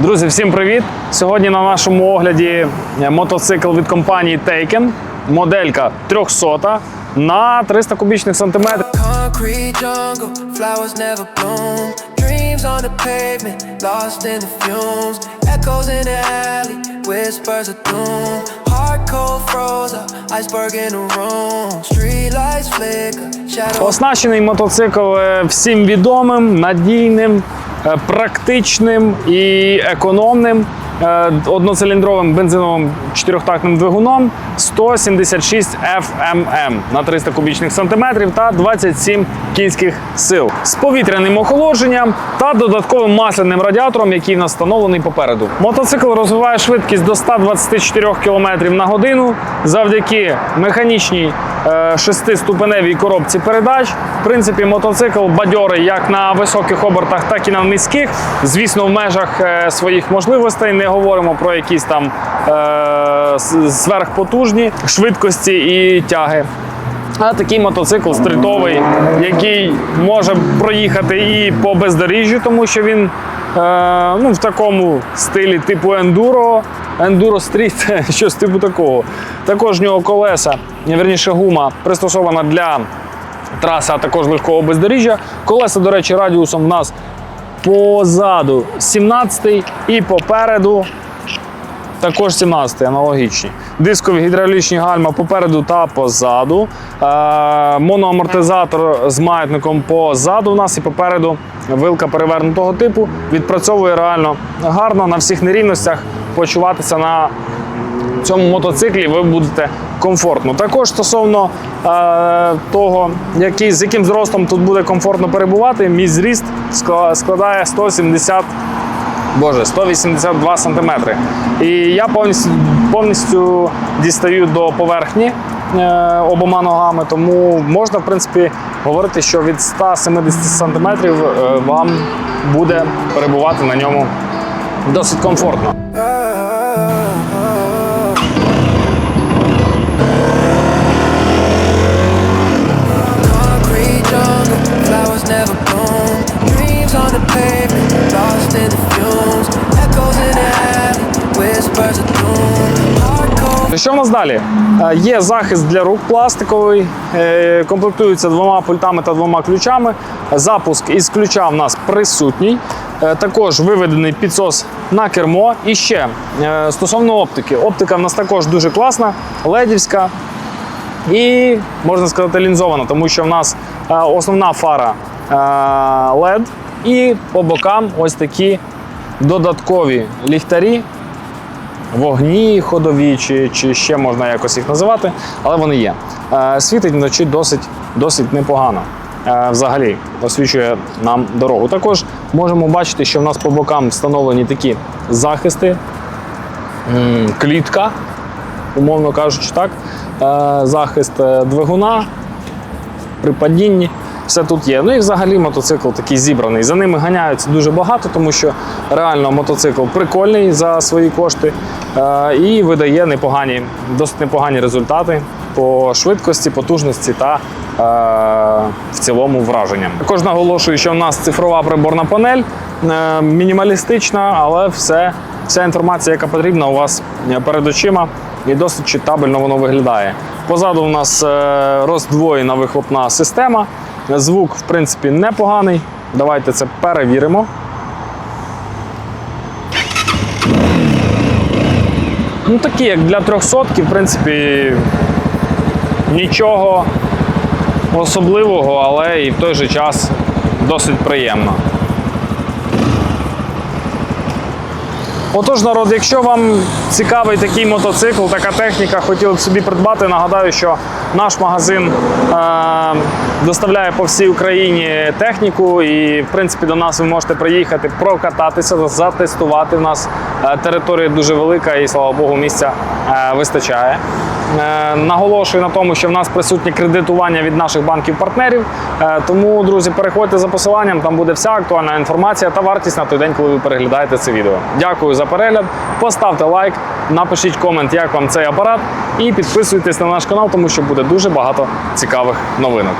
Друзі, всім привіт! Сьогодні на нашому огляді е, мотоцикл від компанії Taken, моделька 300 на 300 кубічних сантиметрів. Оснащений мотоцикл е, всім відомим, надійним, е, практичним і економним. е, одноциліндровим бензиновим чотирьохтактним двигуном 176 FMM на 300 кубічних сантиметрів та 27 кінських сил з повітряним охолодженням та додатковим масляним радіатором, який в нас встановлений попереду. Мотоцикл розвиває швидкість до 124 км на годину завдяки механічній е, шестиступеневій коробці передач. В принципі, мотоцикл бадьорий як на високих обертах, так і на низьких. Звісно, в межах е, своїх можливостей не говоримо про якісь там е, сверхпотужні швидкості і тяги. А такий мотоцикл стрітовий, який може проїхати і по бездоріжжю, тому що він е, ну, в такому стилі типу ендуро, ендуро стріт, щось типу такого. Також нього колеса, верніше гума, пристосована для траси, а також легкого бездоріжжя. Колеса, до речі, радіусом в нас позаду 17 і попереду також 17 аналогічні. Дискові гідравлічні гальма попереду та позаду. Е, моноамортизатор з маятником позаду у нас і попереду вилка перевернутого типу. Відпрацьовує реально гарно на всіх нерівностях. Почуватися на цьому мотоциклі ви будете комфортно. Також стосовно е, того, який, з яким зростом тут буде комфортно перебувати, мій зріст складає 170 Боже, 182 сантиметри. І я повністю, повністю дістаю до поверхні е, обома ногами, тому можна, в принципі, говорити, що від 170 сантиметрів е, вам буде перебувати на ньому досить комфортно. Що в нас далі? Е, Є захист для рук пластиковий, е, комплектується двома пультами та двома ключами. Запуск із ключа в нас присутній. Е, Також виведений підсос на кермо. І ще стосовно оптики. Оптика в нас також дуже класна, ледівська і можна сказати лінзована, тому що в нас основна фара LED і по бокам ось такі додаткові ліхтарі вогні ходові, чи, чи ще можна якось їх називати, але вони є. Е, світить вночі досить, досить непогано. Е, взагалі освічує нам дорогу. Також можемо бачити, що в нас по бокам встановлені такі захисти, клітка, умовно кажучи, так. Е, захист двигуна при падінні. Все тут є. Ну і взагалі мотоцикл такий зібраний. За ними ганяються дуже багато, тому що реально мотоцикл прикольний за свої кошти е, і видає непогані, досить непогані результати по швидкості, потужності та е, в цілому враженням. Також наголошую, що в нас цифрова приборна панель, е, мінімалістична, але все, вся інформація, яка потрібна, у вас перед очима і досить читабельно воно виглядає. Позаду у нас роздвоєна вихлопна система. Звук, в принципі, непоганий. Давайте це перевіримо. Ну, такі, як для 300, в принципі, нічого особливого, але і в той же час досить приємно. Отож, народ, якщо вам цікавий такий мотоцикл, така техніка, хотіли б собі придбати, нагадаю, що наш магазин е- доставляє по всій Україні техніку, і в принципі до нас ви можете приїхати, прокататися, затестувати. У нас е, територія дуже велика і слава Богу, місця е, вистачає. Е, Наголошую на тому, що в нас присутнє кредитування від наших банків-партнерів. Е, Тому, друзі, переходьте за посиланням, там буде вся актуальна інформація та вартість на той день, коли ви переглядаєте це відео. Дякую за перегляд. Поставте лайк, напишіть комент, як вам цей апарат, і підписуйтесь на наш канал, тому що буде дуже багато цікавих новинок.